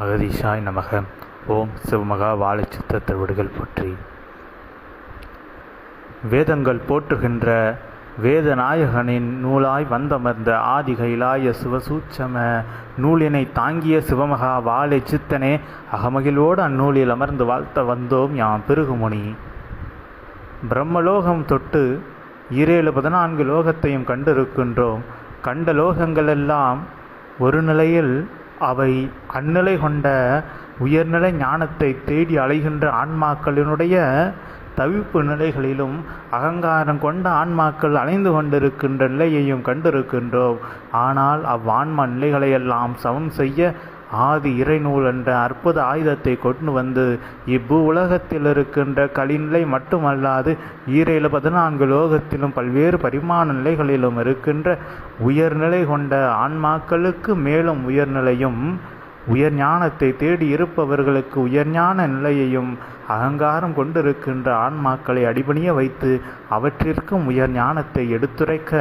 அகதீஷாய் நமக. ஓம் சிவமகா வாழைச்சித்த திருவடிகள் போற்றி. வேதங்கள் போற்றுகின்ற வேதநாயகனின் நூலாய் வந்தமர்ந்த ஆதி கைலாய சிவசூட்சம நூலினை தாங்கிய சிவமகா வாழை சித்தனே அகமகிழோடு அந்நூலில் அமர்ந்து வாழ்த்த வந்தோம் யாம் பெருகுமுனி. பிரம்மலோகம் தொட்டு ஈரேழு பதினான்கு லோகத்தையும் கண்டிருக்கின்றோம். கண்ட லோகங்களெல்லாம் ஒரு நிலையில் அவை அந்நிலை கொண்ட உயர்நிலை ஞானத்தை தேடி அலைகின்ற ஆன்மாக்களினுடைய தவிப்பு நிலைகளிலும் அகங்காரம் கொண்ட ஆன்மாக்கள் அலைந்து கொண்டிருக்கின்ற நிலையையும் கண்டிருக்கின்றோம். ஆனால் அவ்வான்மா நிலைகளையெல்லாம் சமம் செய்ய ஆதி இறைநூல் என்ற அற்புத ஆயுதத்தை கொண்டு வந்து இப்பு உலகத்தில் இருக்கின்ற கலிநிலை மட்டுமல்லாது ஈரேழு பதினான்கு லோகத்திலும் பல்வேறு பரிமாண நிலைகளிலும் இருக்கின்ற உயர்நிலை கொண்ட ஆன்மாக்களுக்கு மேலும் உயர்நிலையும் உயர் ஞானத்தை தேடி இருப்பவர்களுக்கு உயர்ஞான நிலையையும் அகங்காரம் கொண்டிருக்கின்ற ஆன்மாக்களை அடிபணிய வைத்து அவற்றிற்கும் உயர் ஞானத்தை எடுத்துரைக்க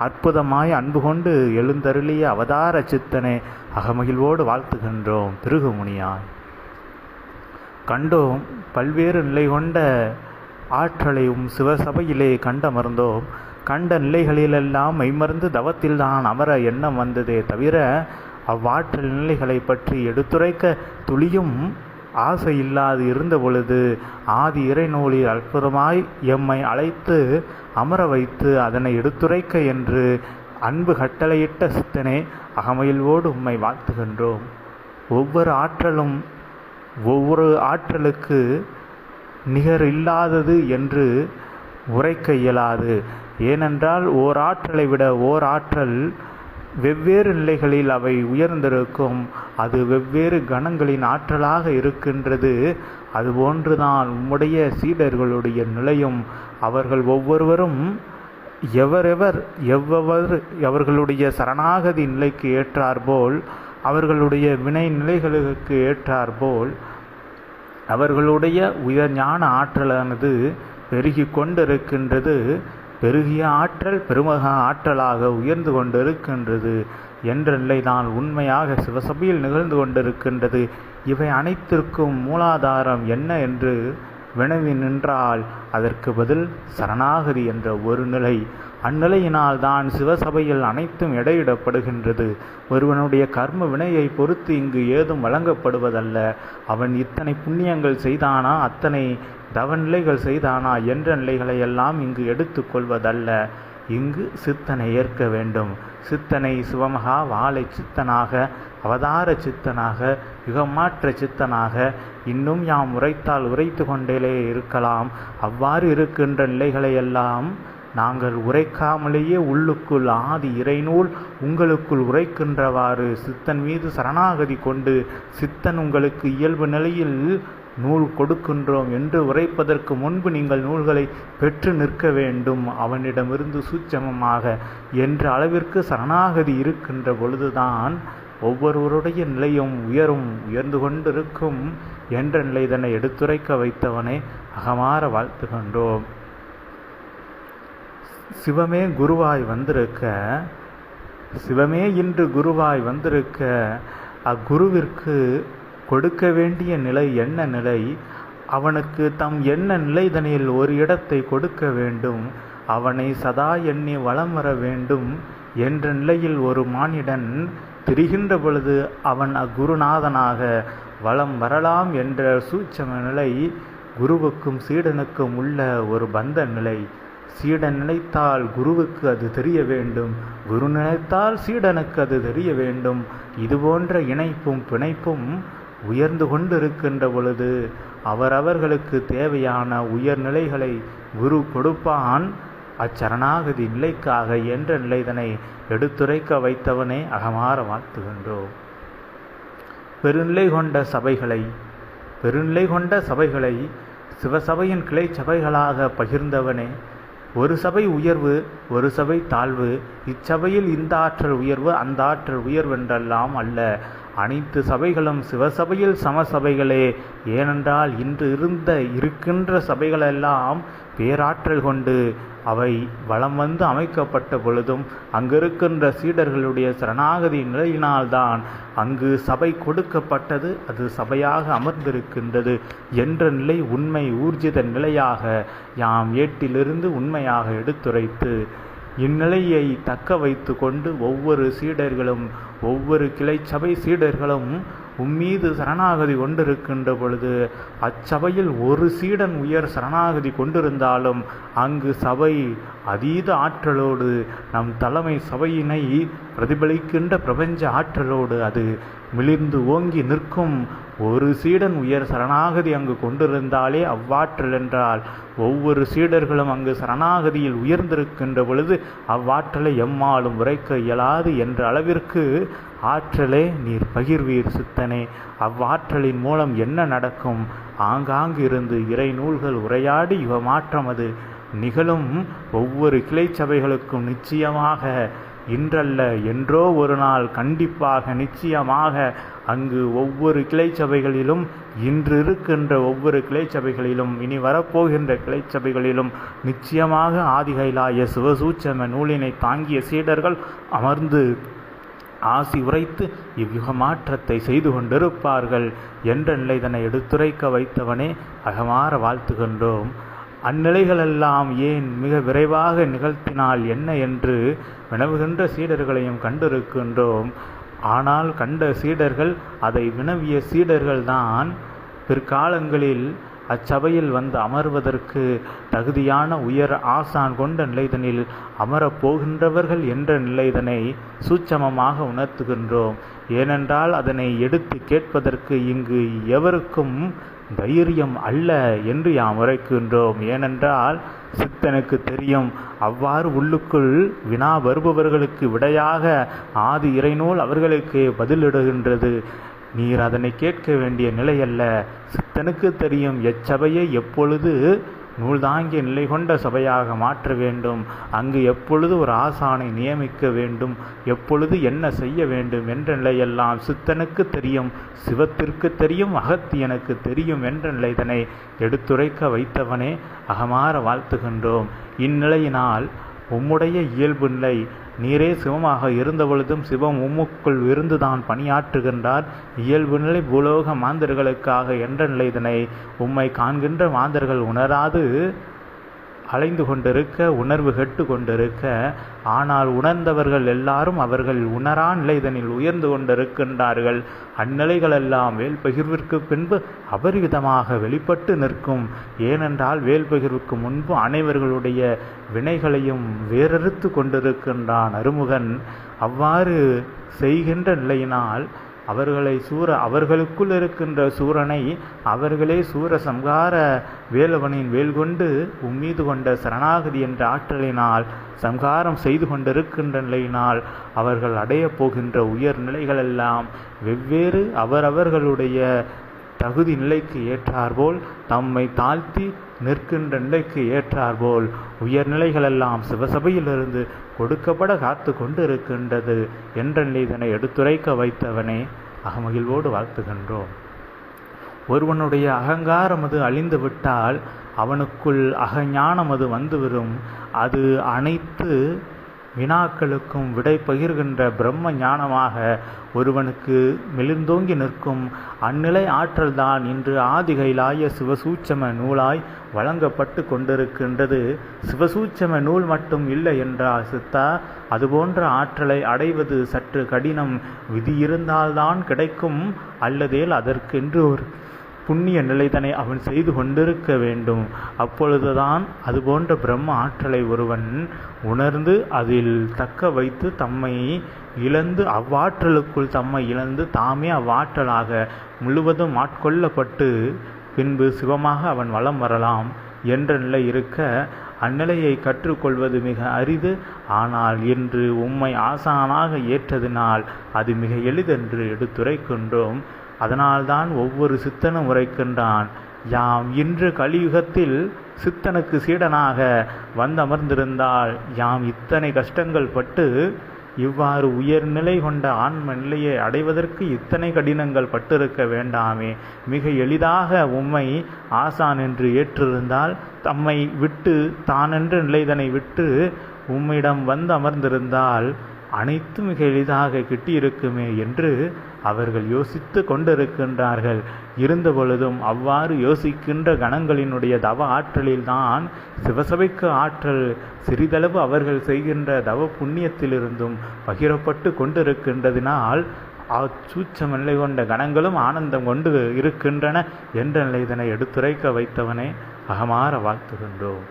அற்புதமாய் அன்பு கொண்டு எழுந்தருளிய அவதார சித்தனை அகமகிழ்வோடு வாழ்த்துகின்றோம் திருகுமுனியாய் கண்டோம் பல்வேறு நிலை கொண்ட ஆற்றலையும் சிவசபையிலே கண்டமர்ந்தோம். கண்ட நிலைகளிலெல்லாம் மெய்மறந்து தவத்தில்தான் அமர எண்ணம் வந்ததே தவிர அவ்வாற்றல் நிலைகளை பற்றி எடுத்துரைக்க துளியும் ஆசை இல்லாது இருந்த பொழுது ஆதி இறைநூலில் அற்புதமாய் எம்மை அழைத்து அமர வைத்து அதனை எடுத்துரைக்க என்று அன்பு கட்டளையிட்ட சித்தனே அகமயில்வோடு உம்மை வாழ்த்துகின்றோம். ஒவ்வொரு ஆற்றலும் ஒவ்வொரு ஆற்றலுக்கு நிகர் இல்லாதது என்று உரைக்க இயலாது. ஏனென்றால் ஓர் ஆற்றலை விட ஓர் ஆற்றல் வெவ்வேறு நிலைகளில் அவை உயர்ந்திருக்கும். அது வெவ்வேறு கணங்களின் ஆற்றலாக இருக்கின்றது. அதுபோன்றுதான் உம்முடைய சீடர்களுடைய நிலையும் அவர்கள் ஒவ்வொருவரும் எவரெவர் எவ்வவர் அவர்களுடைய சரணாகதி நிலைக்கு ஏற்றாற்போல் அவர்களுடைய வினை நிலைகளுக்கு ஏற்றாற்போல் அவர்களுடைய உயர் ஞான ஆற்றலானது பெருகி கொண்டிருக்கின்றது பெருகிய ஆற்றல் பெருமக ஆற்றலாக உயர்ந்து கொண்டிருக்கின்றது என்ற நிலைதான் உண்மையாக சிவசபையில் நிகழ்ந்து கொண்டிருக்கின்றது. இவை அனைத்திற்கும் மூலாதாரம் என்ன என்று வினவி நின்றால் அதற்கு பதில் சரணாகதி என்ற ஒரு நிலை. அந்நிலையினால் தான் சிவசபையில் அனைத்தும் எடையிடப்படுகின்றது. ஒருவனுடைய கர்ம வினையை பொறுத்து இங்கு ஏதும் வழங்கப்படுவதல்ல. அவன் இத்தனை புண்ணியங்கள் செய்தானா அத்தனை தவநிலைகள் செய்தானா என்ற நிலைகளை எல்லாம் இங்கு எடுத்துக்கொள்வதல்ல இங்கு சித்தனை ஏற்க வேண்டும். சித்தனை சிவமகா வாழை சித்தனாக அவதார சித்தனாக யுகமாற்ற சித்தனாக இன்னும் யாம் உரைத்தால் உரைத்து கொண்டே இருக்கலாம். அவ்வாறு இருக்கின்ற நிலைகளையெல்லாம் நாங்கள் உரைக்காமலேயே உள்ளுக்குள் ஆதி இறைநூல் உங்களுக்குள் உரைக்கின்றவாறு சித்தன் மீது சரணாகதி கொண்டு சித்தன் உங்களுக்கு இயல்பு நிலையில் நூல் கொடுக்கின்றோம் என்று உரைப்பதற்கு முன்பு நீங்கள் நூல்களை பெற்று நிற்க வேண்டும். அவனிடமிருந்து சூட்சமமாக என்ற அளவிற்கு சரணாகதி இருக்கின்ற பொழுதுதான் ஒவ்வொருவருடைய நிலையும் உயரும் உயர்ந்து கொண்டிருக்கும் என்ற நிலை இதனை எடுத்துரைக்க வைத்தவனை அகமாற வாழ்த்துகின்றோம். சிவமே குருவாய் வந்திருக்க சிவமே இன்று குருவாய் வந்திருக்க அக்குருவிற்கு கொடுக்க வேண்டிய நிலை என்ன நிலை? அவனுக்கு தம் என்ன நிலைதனில் ஒரு இடத்தை கொடுக்க வேண்டும்? அவனை சதா எண்ணி வளம் வர வேண்டும் என்ற நிலையில் ஒரு மானிடன் திரிகின்ற பொழுது அவன் அக்குருநாதனாக வளம் வரலாம் என்ற சூட்சம நிலை குருவுக்கும் சீடனுக்கும் உள்ள ஒரு பந்த நிலை. சீடன் நினைத்தால் குருவுக்கு அது தெரிய வேண்டும். குரு நினைத்தால் சீடனுக்கு அது தெரிய வேண்டும். இதுபோன்ற இணைப்பும் பிணைப்பும் உயர்ந்து கொண்டிருக்கின்ற பொழுது அவரவர்களுக்கு தேவையான உயர்நிலைகளை குரு கொடுப்பான். அச்சரணாகதி நிலைக்காக என்ற நிலைதனை எடுத்துரைக்க வைத்தவனே அகமாற வாழ்த்துகின்றோம் பெருநிலை கொண்ட சபைகளை பெருநிலை கொண்ட சபைகளை சிவசபையின் கிளை சபைகளாக பகிர்ந்தவனே ஒரு சபை உயர்வு ஒரு சபை தாழ்வு இச்சபையில் இந்த ஆற்றல் உயர்வு அந்த ஆற்றல் உயர்வென்றெல்லாம் அல்ல. அனைத்து சபைகளும் சிவசபையில் சமசபைகளே ஏனென்றால் இன்று இருந்த இருக்கின்ற சபைகளெல்லாம் பேராற்றல் கொண்டு அவை வளம் வந்து அமைக்கப்பட்ட பொழுதும் அங்கிருக்கின்ற சீடர்களுடைய சரணாகதி நிலையினால்தான் அங்கு சபை கொடுக்கப்பட்டது அது சபையாக அமர்ந்திருக்கின்றது என்ற நிலை உண்மை ஊர்ஜித நிலையாக யாம் ஏட்டிலிருந்து உண்மையாக எடுத்துரைத்து இந்நிலையை தக்க வைத்து கொண்டு ஒவ்வொரு சீடர்களும் ஒவ்வொரு கிளை சபை சீடர்களும் உம்மீது சரணாகதி கொண்டிருக்கின்ற பொழுது அச்சபையில் ஒரு சீடன் உயர் சரணாகதி கொண்டிருந்தாலும் அங்கு சபை அதீத ஆற்றலோடு நம் தலைமை சபையினை பிரதிபலிக்கின்ற பிரபஞ்ச ஆற்றலோடு அது மிளிர்ந்து ஓங்கி நிற்கும். ஒரு சீடன் உயர் சரணாகதி அங்கு கொண்டிருந்தாலே அவ்வாற்றல் என்றால் ஒவ்வொரு சீடர்களும் அங்கு சரணாகதியில் உயர்ந்திருக்கின்ற பொழுது அவ்வாற்றலை எம்மாலும் உரைக்க இயலாது என்ற அளவிற்கு ஆற்றலே நீர் பகிர்வீர் சித்தனே. அவ்வாற்றலின் மூலம் என்ன நடக்கும்? ஆங்காங்கு இருந்து இறை நூல்கள் உரையாடி இவ மாற்றம் அது. நிகழும் ஒவ்வொரு கிளை சபைகளுக்கும் நிச்சயமாக இன்றல்ல என்றோ ஒரு நாள் கண்டிப்பாக நிச்சயமாக அங்கு ஒவ்வொரு கிளை சபைகளிலும் இன்று இருக்கின்ற ஒவ்வொரு கிளை சபைகளிலும் இனி வரப்போகின்ற கிளை சபைகளிலும் நிச்சயமாக ஆதிகைலாய சிவசூச்சம நூலினை தாங்கிய சீடர்கள் அமர்ந்து ஆசி உரைத்து இவ்யுக மாற்றத்தை செய்து கொண்டிருப்பார்கள் என்ற நிலைதனை எடுத்துரைக்க வைத்தவனே அகமாற வாழ்த்துகின்றோம். அந்நிலைகளெல்லாம் ஏன் மிக விரைவாக நிகழ்த்தினால் என்ன என்று வினவுகின்ற சீடர்களையும் கண்டிருக்கின்றோம். ஆனால் கண்ட சீடர்கள் அதை வினவிய சீடர்கள்தான் பிற்காலங்களில் அச்சபையில் வந்து அமர்வதற்கு தகுதியான உயர் ஆசான் கொண்ட நிலைதனில் அமரப் போகின்றவர்கள் என்ற நிலைதனை சூட்சமமாக உணர்த்துகின்றோம். ஏனென்றால் அதனை எடுத்து கேட்பதற்கு இங்கு எவருக்கும் தைரியம் அல்ல என்று யாம் உரைக்கின்றோம். ஏனென்றால் சித்தனுக்கு தெரியும். அவ்வாறு உள்ளுக்குள் வினா வருபவர்களுக்கு விடையாக ஆதி இறைநூல் அவர்களுக்கு பதிலிடுகின்றது. நீர் அதனை கேட்க வேண்டிய நிலையல்ல. சித்தனுக்கு தெரியும் எச்சபையை எப்பொழுது நூல்தாங்கிய நிலை கொண்ட சபையாக மாற்ற வேண்டும். அங்கு எப்பொழுது ஒரு ஆசானை நியமிக்க வேண்டும்? எப்பொழுது என்ன செய்ய வேண்டும்? என்ற நிலையெல்லாம் சித்தனுக்கு தெரியும். சிவத்திற்கு தெரியும். அகத்தியனுக்கு தெரியும் என்ற நிலைதனை எடுத்துரைக்க வைத்தவனே அகமாற வாழ்த்துகின்றோம். இந்நிலையினால் உம்முடைய இயல்பு நிலை நீரே சிவமாக இருந்தபொழுதும் சிவம் உம்முக்குள் இருந்துதான் பணியாற்றுகின்றார். இயல்பு நிலை பூலோக மாந்தர்களுக்காக என்ற நிலைதனை உம்மை காண்கின்ற மாந்தர்கள் உணராது. அலைந்து கொண்டிருக்க உணர்வு கெட்டு கொண்டிருக்க ஆனால் உணர்ந்தவர்கள் எல்லாரும் அவர்கள் உணரா நிலைதனில் உயர்ந்து கொண்டிருக்கின்றார்கள். அந்நிலைகளெல்லாம் வேல் பகிர்விற்கு பின்பு அபரிவிதமாக வெளிப்பட்டு நிற்கும். ஏனென்றால் வேல் பகிர்வுக்கு முன்பு அனைவர்களுடைய வினைகளையும் வேறறுத்து கொண்டிருக்கின்றான் அருமுகன். அவ்வாறு செய்கின்ற நிலையினால் அவர்களை சூர அவர்களுக்குள் இருக்கின்ற சூரனை அவர்களே சூர சம்ஹார வேலவனின் வேல் கொண்டு உம்மீது கொண்ட சரணாகதி என்ற ஆற்றலினால் சம்ஹாரம் செய்து கொண்டிருக்கின்ற நிலையினால் அவர்கள் அடையப் போகின்ற உயர் நிலைகளெல்லாம் வெவ்வேறு அவரவர்களுடைய தகுதி நிலைக்கு ஏற்றாற்போல் தம்மை தாழ்த்தி நிற்கின்ற நிலைக்கு ஏற்றாற்போல் உயர்நிலைகளெல்லாம் சிவசபையிலிருந்து கொடுக்கப்பட காத்து கொண்டு இருக்கின்றது என்ற இதனை எடுத்துரைக்க வைத்தவனே அகமகிழ்வோடு வாழ்த்துகின்றோம். ஒருவனுடைய அகங்காரம் அது அழிந்து விட்டால் அவனுக்குள் அகஞானம் அது வந்துவிடும் அது அனைத்து வினாக்களுக்கும் விடை பகிர்கின்ற பிரம்ம ஞானமாக ஒருவனுக்கு மெலிர்ந்தோங்கி நிற்கும் அந்நிலை ஆற்றல்தான் இன்று ஆதிகைலாய சிவசூச்சம நூலாய் வழங்கப்பட்டு கொண்டிருக்கின்றது. சிவசூச்சம நூல் மட்டும் இல்லை என்றால் சித்தா அதுபோன்ற ஆற்றலை அடைவது சற்று கடினம். விதி இருந்தால்தான் கிடைக்கும் அல்லதேல் அதற்கென்று ஒரு புண்ணிய நிலைதனை அவன் செய்து கொண்டிருக்க வேண்டும். அப்பொழுதுதான் அதுபோன்ற பிரம்ம ஆற்றலை ஒருவன் உணர்ந்து அதில் தக்க வைத்து தம்மை இழந்து அவ்வாற்றலுக்குள் தம்மை இழந்து தாமே அவ்வாற்றலாக முழுவதும் ஆட்கொள்ளப்பட்டு பின்பு சிவமாக அவன் வலம் வரலாம் என்ற நிலை இருக்க அந்நிலையை கற்றுக்கொள்வது மிக அரிது. ஆனால் இன்று உம்மை ஆசானாக ஏற்றதினால் அது மிக எளிதென்று எடுத்துரைக்கின்றோம். அதனால்தான் ஒவ்வொரு சித்தனும் உரைக்கின்றான் யாம் இன்று கலியுகத்தில் சித்தனுக்கு சீடனாக வந்தமர்ந்திருந்தால் யாம் இத்தனை கஷ்டங்கள் பட்டு இவ்வாறு உயர்நிலை கொண்ட ஆன்ம நிலையை அடைவதற்கு இத்தனை கடினங்கள் பட்டிருக்க வேண்டாமே. மிக எளிதாக உம்மை ஆசான் என்று ஏற்றிருந்தால் தம்மை விட்டு தானென்று நிலைதனை விட்டு உம்மிடம் வந்து அமர்ந்திருந்தால் அனைத்தும் மிக எளிதாக கிட்டியிருக்குமே என்று அவர்கள் யோசித்து கொண்டிருக்கின்றார்கள். இருந்தபொழுதும் அவ்வாறு யோசிக்கின்ற கணங்களினுடைய தவ ஆற்றலில்தான் சிவசபைக்கு ஆற்றல் சிறிதளவு அவர்கள் செய்கின்ற தவ புண்ணியத்திலிருந்தும் பகிரப்பட்டு கொண்டிருக்கின்றதினால் அச்சூச்சம் நிலை கொண்ட கணங்களும் ஆனந்தம் கொண்டு இருக்கின்றன என்ற நிலை இதனை எடுத்துரைக்க வைத்தவனே அகமாற வாழ்த்துகின்றோம்.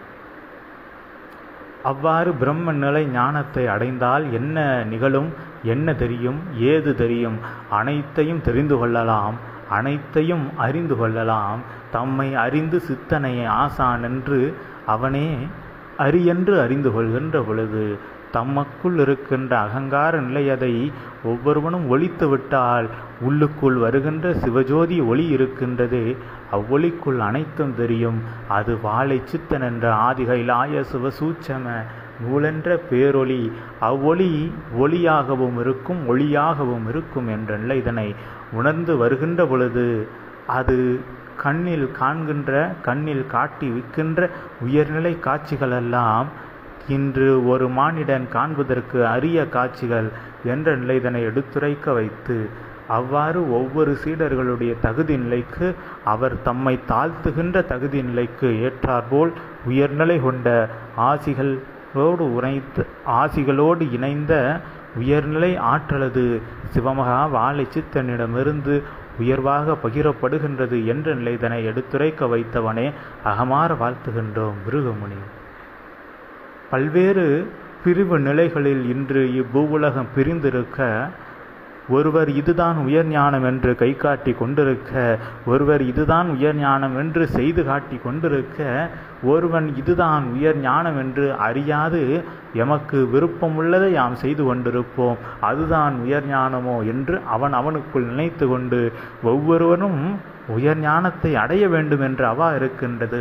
அவ்வாறு பிரம்ம நிலை ஞானத்தை அடைந்தால் என்ன நிகழும் என்ன தெரியும் ஏது தெரியும்? அனைத்தையும் தெரிந்து கொள்ளலாம் அனைத்தையும் அறிந்து கொள்ளலாம். தம்மை அறிந்து சித்தனை ஆசான் என்று அவனே அரியென்று அறிந்து கொள்கின்ற பொழுது தமக்குள் இருக்கின்ற அகங்கார நிலையதை ஒவ்வொருவனும் ஒழித்து விட்டால் உள்ளுக்குள் வருகின்ற சிவஜோதி ஒளி இருக்கின்றது. அவ்வொளிக்குள் அனைத்தும் தெரியும். அது வாழை சித்தன் என்ற ஆதிகைலாய சிவசூச்சம நூலென்ற பேரொளி. அவ்வொளி ஒளியாகவும் இருக்கும் ஒளியாகவும் இருக்கும் என்ற நிலை இதனை உணர்ந்து வருகின்ற பொழுது அது கண்ணில் காண்கின்ற கண்ணில் காட்டி விற்கின்ற உயர்நிலை காட்சிகளெல்லாம் இன்று ஒரு மானிடன் காண்பதற்கு அரிய காட்சிகள் என்ற நிலைதனை எடுத்துரைக்க வைத்து அவ்வாறு ஒவ்வொரு சீடர்களுடைய தகுதி நிலைக்கு அவர் தம்மை தாழ்த்துகின்ற தகுதி நிலைக்கு ஏற்றாற்போல் உயர்நிலை கொண்ட ஆசிகளோடு உரைத்து ஆசிகளோடு இணைந்த உயர்நிலை ஆற்றலது சிவமகா வாழை சித்தனிடமிருந்து உயர்வாக பகிரப்படுகின்றது என்ற நிலைதனை எடுத்துரைக்க வைத்தவனே அகமாற வாழ்த்துகின்றோம் மிருகமுனி பல்வேறு பிரிவு நிலைகளில் இன்று இப்பூவுலகம் பிரிந்திருக்க ஒருவர் இதுதான் உயர் ஞானம் என்று கை காட்டி கொண்டிருக்க ஒருவர் இதுதான் உயர் ஞானம் என்று செய்து காட்டி கொண்டிருக்க ஒருவன் இதுதான் உயர் ஞானம் என்று அறியாது எமக்கு விருப்பமுள்ளதை யாம் செய்து கொண்டிருப்போம். அதுதான் உயர் ஞானமோ என்று அவன் அவனுக்குள் நினைத்து கொண்டு ஒவ்வொருவரும் உயர் ஞானத்தை அடைய வேண்டும் என்று அவா இருக்கின்றது.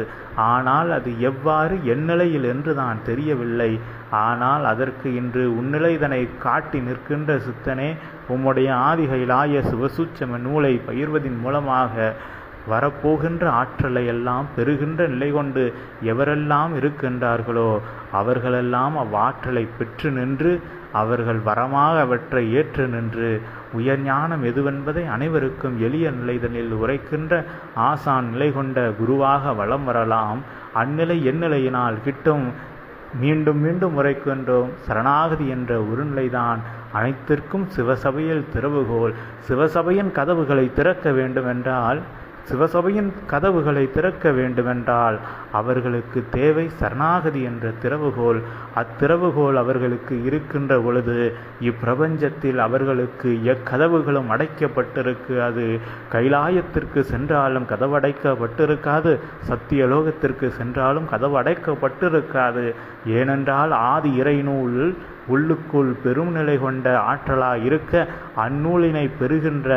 ஆனால் அது எவ்வாறு எந்நிலையில் என்று தான் தெரியவில்லை. ஆனால் அதற்கு இன்று உன்னிலைதனை காட்டி நிற்கின்ற சித்தனே உம்முடைய ஆதிகைலாய சிவசூச்சம நூலை பயிர்வதின் மூலமாக வரப்போகின்ற ஆற்றலை எல்லாம் பெறுகின்ற நிலை கொண்டு எவரெல்லாம் இருக்கின்றார்களோ அவர்களெல்லாம் அவ்வாற்றலை பெற்று நின்று அவர்கள் வரமாக அவற்றை ஏற்று நின்று உயர் ஞானம் எதுவென்பதை அனைவருக்கும் எளிய நிலைதனில் உரைக்கின்ற ஆசான் நிலை கொண்ட குருவாக வலம் வரலாம். அந்நிலை எந்நிலையினால் கிட்டும் மீண்டும் மீண்டும் உரைக்கின்றோம். சரணாகதி என்ற ஒருநிலைதான் அனைத்திற்கும் சிவசபையில் திறவுகோல் சிவசபையின் கதவுகளை திறக்க வேண்டுமென்றால் சிவசபையின் கதவுகளை திறக்க வேண்டுமென்றால் அவர்களுக்கு தேவை சரணாகதி என்ற திறவுகோல் அத்திறவுகோல் அவர்களுக்கு இருக்கின்ற பொழுது இப்பிரபஞ்சத்தில் அவர்களுக்கு எக்கதவுகளும் அடைக்கப்பட்டிருக்கு அது கைலாயத்திற்கு சென்றாலும் கதவடைக்கப்பட்டிருக்காது. சத்தியலோகத்திற்கு சென்றாலும் கதவு அடைக்கப்பட்டிருக்காது ஏனென்றால் ஆதி இறைநூல் உள்ளுக்குள் பெரும் நிலை கொண்ட ஆற்றலாக இருக்க அந்நூலினை பெறுகின்ற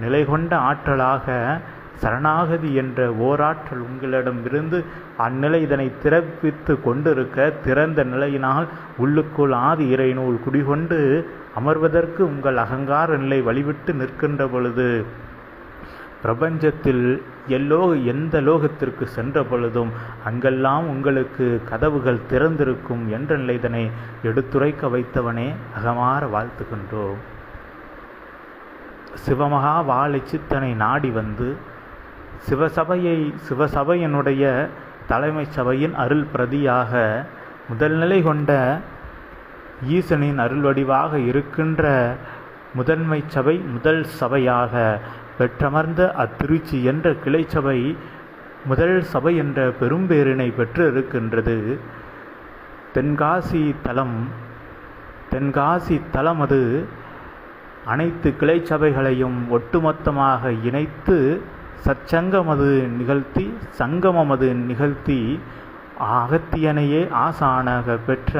நிலை கொண்ட ஆற்றலாக சரணாகதி என்ற ஓராற்றல் உங்களிடமிருந்து அந்நிலை இதனை திறப்பித்து கொண்டிருக்க திறந்த நிலையினால் உள்ளுக்குள் ஆதி இறைநூல் குடிகொண்டு அமர்வதற்கு உங்கள் அகங்கார நிலை வழிவிட்டு நிற்கின்ற பொழுது பிரபஞ்சத்தில் எல்லோ எந்த லோகத்திற்கு சென்ற பொழுதும் அங்கெல்லாம் உங்களுக்கு கதவுகள் திறந்திருக்கும் என்ற நிலைதனை எடுத்துரைக்க வைத்தவனே அகமாற வாழ்த்துகின்றோம். சிவமகா வாழை சித்தனை நாடி வந்து சிவசபையை சிவசபையினுடைய தலைமை சபையின் அருள் பிரதியாக முதல்நிலை கொண்ட ஈசனின் அருள் வடிவாக இருக்கின்ற முதன்மை சபை முதல் சபையாக பெற்றமர்ந்த அத்திருச்சி என்ற கிளைச்சபை முதல் சபை என்ற பெரும்பேரினை பெற்று இருக்கின்றது தென்காசி தலம் தென்காசி தலம் அது அனைத்து கிளை சபைகளையும் ஒட்டுமொத்தமாக இணைத்து சச்சங்கமது நிகழ்த்தி சங்கமமது நிகழ்த்தி அகத்தியனையே ஆசானாக பெற்ற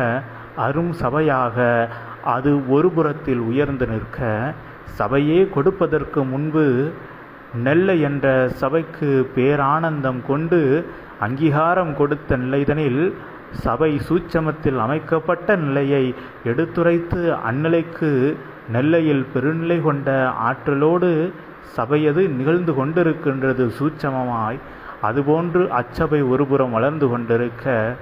அரும் சபையாக அது ஒரு புறத்தில் உயர்ந்து நிற்க சபையே கொடுப்பதற்கு முன்பு நெல்லை என்ற சபைக்கு பேரானந்தம் கொண்டு அங்கீகாரம் கொடுத்த நிலைதனில் சபை சூட்சமத்தில் அமைக்கப்பட்ட நிலையை எடுத்துரைத்து அந்நிலைக்கு நெல்லையில் பெருநிலை கொண்ட ஆற்றலோடு சபையது நிகழ்ந்து கொண்டிருக்கின்றது சூட்சமமாய். அதுபோன்று அச்சபை ஒருபுறம் வளர்ந்து கொண்டிருக்க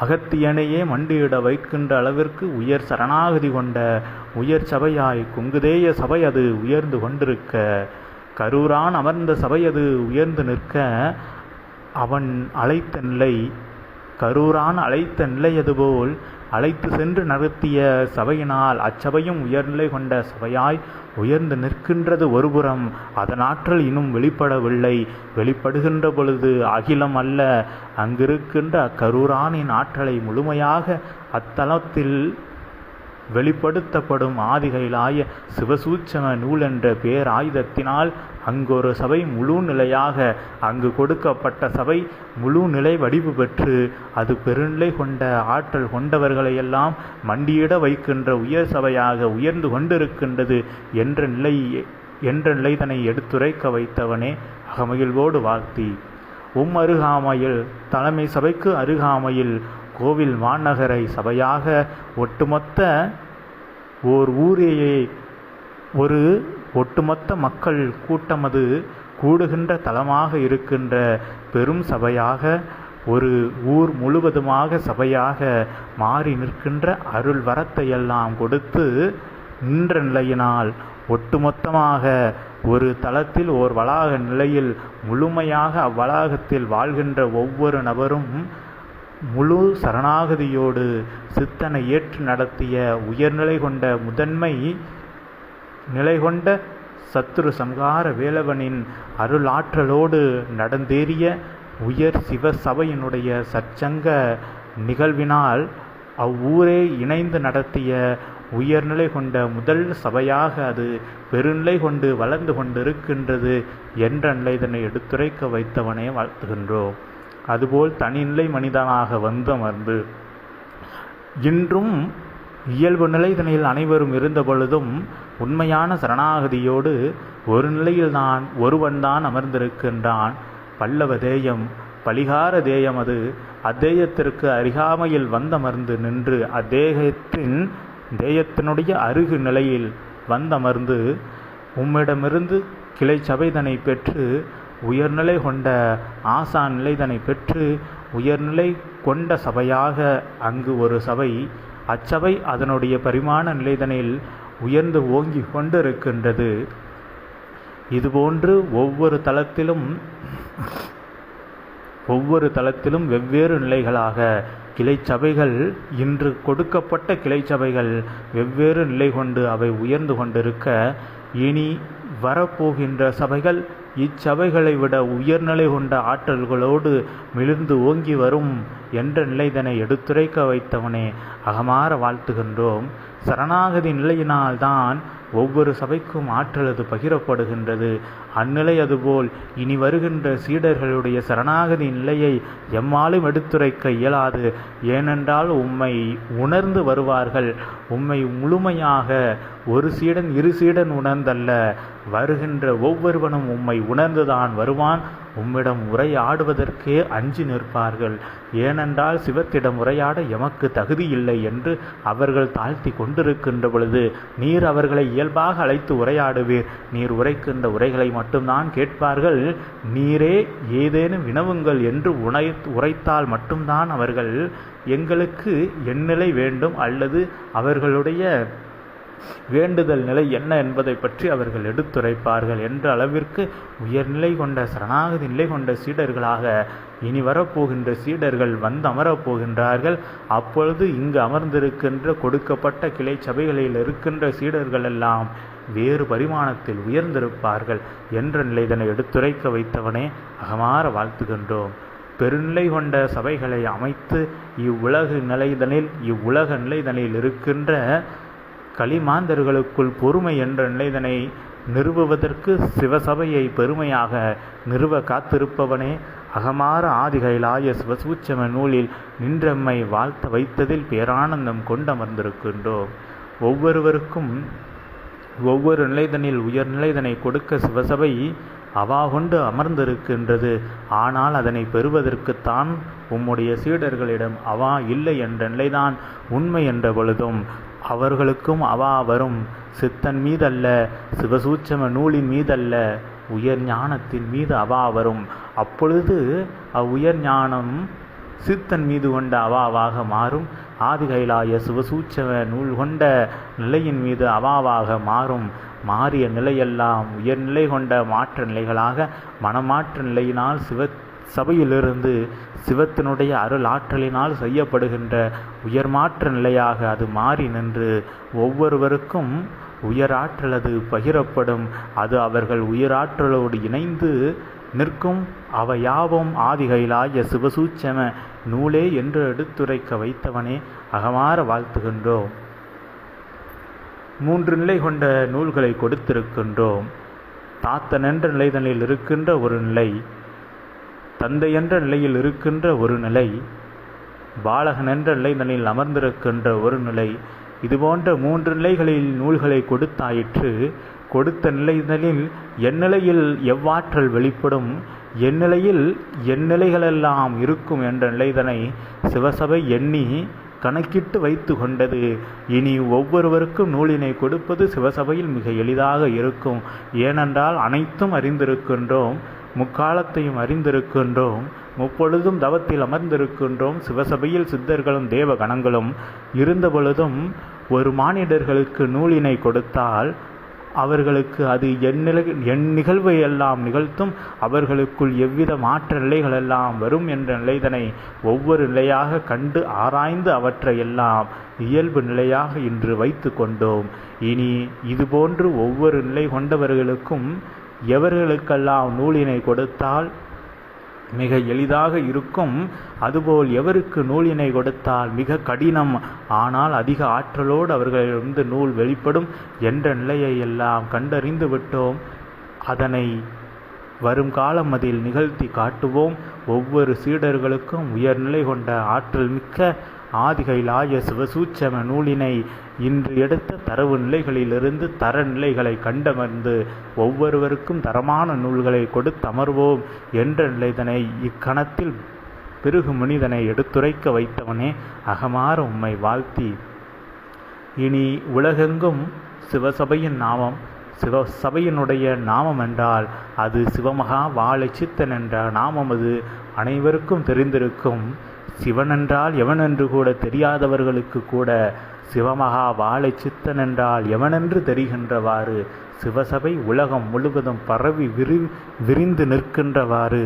அகத்தியனையே மண்டியிட வைக்கின்ற அளவிற்கு உயர் சரணாகதி கொண்ட உயர் சபையாய் குங்குதேய சபை அது உயர்ந்து கொண்டிருக்க. கரூரான் அமர்ந்த சபை அது உயர்ந்து நிற்க. அவன் அழைத்த நிலை கரூரான் அழைத்த நிலை அதுபோல் அழைத்து சென்று நடத்திய சபையினால் அச்சபையும் உயர்நிலை கொண்ட சபையாய் உயர்ந்து நிற்கின்றது ஒருபுறம். அதன் ஆற்றல் இன்னும் வெளிப்படவில்லை. வெளிப்படுகின்ற பொழுது அகிலம் அல்ல. அங்கிருக்கின்ற அக்கரூரானின் ஆற்றலை முழுமையாக அத்தலத்தில் வெளிப்படுத்தப்படும் ஆதிகையிலாய சிவசூச்சம நூல் என்ற பேராயுதத்தினால் அங்கொரு சபை முழு நிலையாக அங்கு கொடுக்கப்பட்ட சபை முழு நிலை வடிவு பெற்று அது பெருநிலை கொண்ட ஆற்றல் கொண்டவர்களையெல்லாம் மண்டியிட வைக்கின்ற உயர் சபையாக உயர்ந்து கொண்டிருக்கின்றது என்ற நிலை என்ற நிலைதனை எடுத்துரைக்க வைத்தவனே அகமகிழ்வோடு வாழ்த்தி. உம் அருகாமையில் தலைமை சபைக்கு அருகாமையில் கோவில் மாநகரை சபையாக ஒட்டுமொத்த ஓர் ஊரையே ஒரு ஒட்டுமொத்த மக்கள் கூட்டமது கூடுகின்ற தலமாக இருக்கின்ற பெரும் சபையாக ஒரு ஊர் முழுவதுமாக சபையாக மாறி நிற்கின்ற அருள் வரத்தையெல்லாம் கொடுத்து நின்ற நிலையினால் ஒட்டுமொத்தமாக ஒரு தளத்தில் ஓர் வளாக நிலையில் முழுமையாக அவ்வளாகத்தில் வாழ்கின்ற ஒவ்வொரு நபரும் முழு சரணாகதியோடு சித்தனை ஏற்று நடத்திய உயர்நிலை கொண்ட முதன்மை நிலை கொண்ட சத்துரு சம்ஹார வேலவனின் அருளாற்றலோடு நடந்தேறிய உயர் சிவ சபையினுடைய சச்சங்க நிகழ்வினால் அவ்வூரே இணைந்து நடத்திய உயர்நிலை கொண்ட முதல் சபையாக அது பெருநிலை கொண்டு வளர்ந்து கொண்டிருக்கின்றது என்ற நிலைதனை எடுத்துரைக்க வைத்தவனே வாழ்த்துகின்றோம். அதுபோல் தனிநிலை மனிதனாக வந்தமர்ந்து இன்றும் இயல்பு நிலை தனியில் அனைவரும் இருந்த பொழுதும் உண்மையான சரணாகதியோடு ஒரு நிலையில் தான் ஒருவன்தான் அமர்ந்திருக்கின்றான். பல்லவ தேயம் பலிகார தேயம் அது. அத்தேயத்திற்கு அருகாமையில் வந்தமர்ந்து நின்று அத்தேகத்தின் தேயத்தினுடைய அருகு நிலையில் வந்தமர்ந்து உம்மிடமிருந்து கிளை சபைதனை பெற்று உயர்நிலை கொண்ட ஆசான் நிலைதனை பெற்று உயர்நிலை கொண்ட சபையாக அங்கு ஒரு சபை அச்சபை அதனுடைய பரிமாண நிலைதனில் உயர்ந்து ஓங்கி கொண்டிருக்கின்றது. இதுபோன்று ஒவ்வொரு தளத்திலும் ஒவ்வொரு தளத்திலும் வெவ்வேறு நிலைகளாக கிளை சபைகள் இன்று கொடுக்கப்பட்ட கிளை சபைகள் வெவ்வேறு நிலை கொண்டு அவை உயர்ந்து கொண்டிருக்க இனி வரப்போகின்ற சபைகள் இச்சபைகளை விட உயர்நிலை கொண்ட ஆற்றல்களோடு மிளிர்ந்து ஓங்கி வரும் என்ற நிலைதனை எடுத்துரைக்க வைத்தவனே அகமாற வாழ்த்துகின்றோம். சரணாகதி நிலையினால்தான் ஒவ்வொரு சபைக்கும் ஆற்றல் அது பகிரப்படுகின்றது. அந்நிலை அதுபோல் இனி வருகின்ற சீடர்களுடைய சரணாகதி நிலையை எம்மாலும் எடுத்துரைக்க இயலாது. ஏனென்றால் உம்மை உணர்ந்து வருவார்கள். உம்மை முழுமையாக ஒரு சீடன் இரு சீடன் உணர்ந்தல்ல. வருகின்ற ஒவ்வொருவனும் உம்மை உணர்ந்துதான் வருவான். உம்மிடம் உரையாடுவதற்கே அஞ்சி நிற்பார்கள். ஏனென்றால் சிவத்திடம் உரையாட எமக்கு தகுதி இல்லை என்று அவர்கள் தாழ்த்தி கொண்டிருக்கின்ற பொழுது நீர் அவர்களை இயல்பாக அழைத்து உரையாடுவீர். நீர் உரைக்கின்ற உரைகளை மட்டும்தான் கேட்பார்கள். நீரே ஏதேனும் வினவுங்கள் என்று உணை உரைத்தால் மட்டும்தான் அவர்கள் எங்களுக்கு எண்ணிலை வேண்டும் அல்லது அவர்களுடைய வேண்டுதல் நிலை என்ன என்பதை பற்றி அவர்கள் எடுத்துரைப்பார்கள் என்ற அளவிற்கு உயர்நிலை கொண்ட சரணாகதி நிலை கொண்ட சீடர்களாக இனி வரப்போகின்ற சீடர்கள் வந்து அமரப் போகின்றார்கள். அப்பொழுது இங்கு அமர்ந்திருக்கின்ற கொடுக்கப்பட்ட கிளை சபைகளில் இருக்கின்ற சீடர்கள் எல்லாம் வேறு பரிமாணத்தில் உயர்ந்திருப்பார்கள் என்ற நிலைதனை எடுத்துரைக்க வைத்தவனே அகமாற வாழ்த்துகின்றோம். பெருநிலை கொண்ட சபைகளை அமைத்து இவ்வுலகு நிலைதனில் இவ்வுலக நிலைதனில் இருக்கின்ற களிமாந்தர்களுக்குள் பொறுமை என்ற நிலைதனை நிறுவுவதற்கு சிவசபையை பெருமையாக நிறுவ காத்திருப்பவனே. அகமார ஆதிகைலாய சிவசூச்சம நூலில் நின்றம்மை வாழ்த்த வைத்ததில் பேரானந்தம் கொண்டமர்ந்திருக்கின்றோம். ஒவ்வொருவருக்கும் ஒவ்வொரு நிலைதனில் உயர் நிலைதனை கொடுக்க சிவசபை அவா கொண்டு அமர்ந்திருக்கின்றது. ஆனால் அதனை பெறுவதற்குத்தான் உம்முடைய சீடர்களிடம் அவா இல்லை என்ற நிலைதான் உண்மை என்ற பொழுதும் அவர்களுக்கும் அவா வரும். சித்தன் மீதல்ல சிவசூட்சம நூலின் மீதல்ல உயர் ஞானத்தின் மீது அவா வரும். அப்பொழுது அவ்வுயர் ஞானம் சித்தன் மீது கொண்ட அவாவாக மாறும். ஆதிகைலாய சிவசூச்சம நூல் கொண்ட நிலையின் மீது அவாவாக மாறும். மாறிய நிலையெல்லாம் உயர்நிலை கொண்ட மாற்ற நிலைகளாக மனமாற்ற நிலையினால் சிவ சபையிலிருந்து சிவத்தினுடைய அருள் ஆற்றலினால் செய்யப்படுகின்ற உயர்மாற்ற நிலையாக அது மாறி நின்று ஒவ்வொருவருக்கும் உயராற்றல் அது பகிரப்படும். அது அவர்கள் உயிராற்றலோடு இணைந்து நிற்கும். அவையாவும் ஆதிகைலாய சிவசூச்சம நூலே என்று எடுத்துரைக்க வைத்தவனே அகமாற வாழ்த்துகின்றோம் மூன்று நிலை கொண்ட நூல்களை கொடுத்திருக்கின்றோம். தாத்தன் என்ற நிலைதனில் இருக்கின்ற ஒரு நிலை தந்தை என்ற நிலையில் இருக்கின்ற ஒரு நிலை பாலகன் என்ற நிலைதனில் அமர்ந்திருக்கின்ற ஒரு நிலை இதுபோன்ற மூன்று நிலைகளில் நூல்களை கொடுத்தாயிற்று. கொடுத்த நிலைதனில் எந்நிலையில் எவ்வாற்றல் வெளிப்படும்? எந்நிலையில் எந்நிலைகளெல்லாம் இருக்கும் என்ற நிலைதனை சிவசபை எண்ணி கணக்கிட்டு வைத்து கொண்டது. இனி ஒவ்வொருவருக்கும் நூலினை கொடுப்பது சிவசபையில் மிக எளிதாக இருக்கும். ஏனென்றால் அனைத்தும் அறிந்திருக்கின்றோம். முக்காலத்தையும் அறிந்திருக்கின்றோம். முப்பொழுதும் தவத்தில் அமர்ந்திருக்கின்றோம். சிவசபையில் சித்தர்களும் தேவ கணங்களும் இருந்த பொழுதும் ஒரு மானிடர்களுக்கு நூலினை கொடுத்தால் அவர்களுக்கு அது என் நிலை என் நிகழ்வை எல்லாம் நிகழ்த்தும். அவர்களுக்குள் எவ்வித மாற்ற நிலைகள் எல்லாம் வரும் என்ற நிலைதனை ஒவ்வொரு நிலையாக கண்டு ஆராய்ந்து அவற்றை எல்லாம் இயல்பு நிலையாக இன்று வைத்து கொண்டோம். இனி இதுபோன்று ஒவ்வொரு நிலை கொண்டவர்களுக்கும் எவர்களுக்கெல்லாம் நூலினை கொடுத்தால் மிக எளிதாக இருக்கும் அதுபோல் எவருக்கு நூலினை கொடுத்தால் மிக கடினம் ஆனால் அதிக ஆற்றலோடு அவர்களிடமிருந்து நூல் வெளிப்படும் என்ற நிலையை எல்லாம் கண்டறிந்து விட்டோம். அதனை வரும் காலம் அதில் நிகழ்த்தி காட்டுவோம். ஒவ்வொரு சீடர்களுக்கும் உயர்நிலை கொண்ட ஆற்றல் மிக்க ஆதிகைலாய சிவசூச்சம நூலினை இன்று எடுத்த தரவு நிலைகளிலிருந்து தர நிலைகளை கண்டமர்ந்து ஒவ்வொருவருக்கும் தரமான நூல்களை கொடுத்தமர்வோம் என்ற நிலைதனை இக்கணத்தில் பிறகு மனிதனை எடுத்துரைக்க வைத்தவனே அகமாற உம்மை வாழ்த்தி. இனி உலகெங்கும் சிவசபையின் நாமம் சிவசபையினுடைய நாமம் என்றால் அது சிவமகா வாழை சித்தன் என்ற நாமம் அது. அனைவருக்கும் தெரிந்திருக்கும் சிவன் என்றால் எவன் என்று கூட தெரியாதவர்களுக்கு கூட சிவமகா வாழை சித்தன் என்றால் எவனென்று தெரிகின்றவாறு சிவசபை உலகம் முழுவதும் பரவி விரி விரிந்து நிற்கின்றவாறு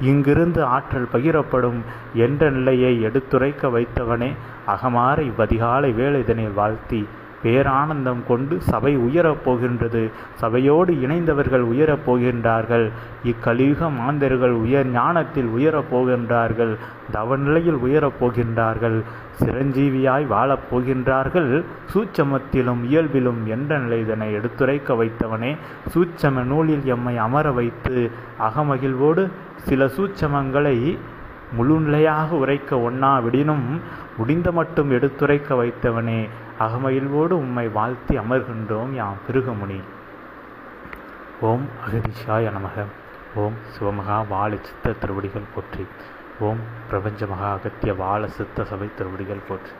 இங்கிருந்து ஆற்றல் பகிரப்படும் என்ற நிலையை எடுத்துரைக்க வைத்தவனே அகமாற இவ்வதிகாலை வேலைதனை வாழ்த்தி பேரானந்தம் கொண்டு சபை உயரப் போகின்றது. சபையோடு இணைந்தவர்கள் உயரப் போகின்றார்கள். இக்கலியுக மாந்தர்கள் உயர் ஞானத்தில் உயரப் போகின்றார்கள். தவநிலையில் உயரப் போகின்றார்கள். சிரஞ்சீவியாய் வாழப் போகின்றார்கள். சூட்சமத்திலும் இயல்பிலும் என்ற நிலைதனை எடுத்துரைக்க வைத்தவனே சூட்சம நூலில் எம்மை அமர வைத்து அகமகிழ்வோடு சில சூட்சமங்களை முழுநிலையாக உரைக்க ஒண்ணா விடினும் முடிந்த மட்டும் எடுத்துரைக்க வைத்தவனே அகமயில்வோடு உம்மை வாழ்த்தி அமர்கின்றோம் யாம் பிருகமுனி ஓம் அகதிஷாய நமக. ஓம் சிவமகா வாழ சித்த திருவடிகள் போற்றி. ஓம் பிரபஞ்ச மகா அகத்திய வாழ சித்த சபை திருவடிகள் போற்றி.